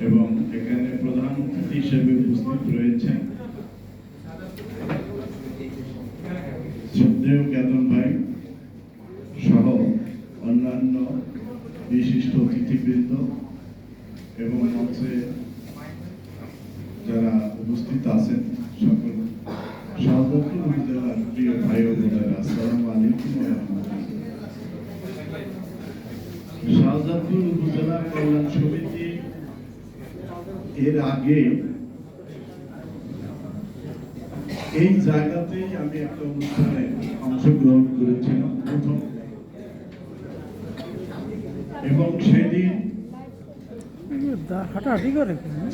এবং এখানে প্রধান অতিথি হিসেবে উপস্থিত রয়েছেন শ্রদ্ধেয় জ্ঞাতন ভাই সহ অন্যান্য বিশিষ্ট অতিথিবৃন্দ এবং মঞ্চে যারা উপস্থিত আছেন সকল। উপজেলার প্রিয় ভাই শাহজাদপুর উপজেলা কল্যাণ সমিতি এর আগে এই জায়গাতেই আমি একটা অনুষ্ঠানে অংশগ্রহণ করেছিলাম প্রথম। এবং সেদিন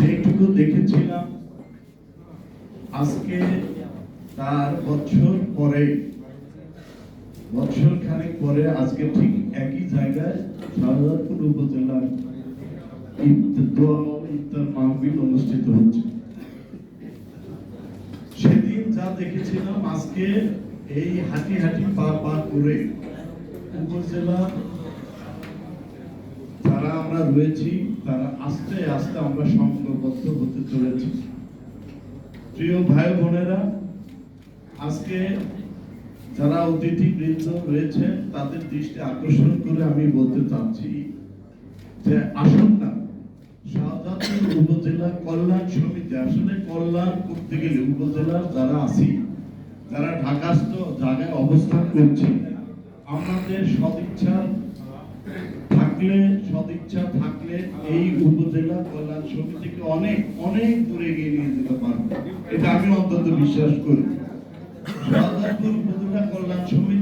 যেটুকু দেখেছিলাম, আজকে তার বছর পরে, বছর খানেক পরে আজকে ঠিক একই জায়গায় শাহজাদপুর ও ইফতার মাহফিল অনুষ্ঠিত হচ্ছে সেদিন যা দেখেছিলাম আজকে এই হাঁটি হাঁটি পা পা করে উপজেলা যারা আমরা রয়েছি, তারা আস্তে আস্তে আমরা সংঘবদ্ধ হতে চলেছি। প্রিয় ভাই বোনেরা, আজকে যারা অতিথি বৃন্দ রয়েছে, তাদের দৃষ্টি আকর্ষণ করে আমি বলতে চাচ্ছি যে আসুন না। শাহজাদপুর উপজেলা কল্যাণ সমিতি, আসলে কল্যাণ করতে গেলে উপজেলার যারা আছি, যারা ঢাকাস্থ জায়গায় অবস্থান করছি, আমাদের সদিচ্ছা থাকলে সদিচ্ছা থাকলে এই উপজেলা কল্যাণ সমিতিকে অনেক অনেক দূরে এগিয়ে নিয়ে যেতে পারবে। এটা আমি অন্তত বিশ্বাস করি। শাহজাদপুর উপজেলা কল্যাণ সমিতি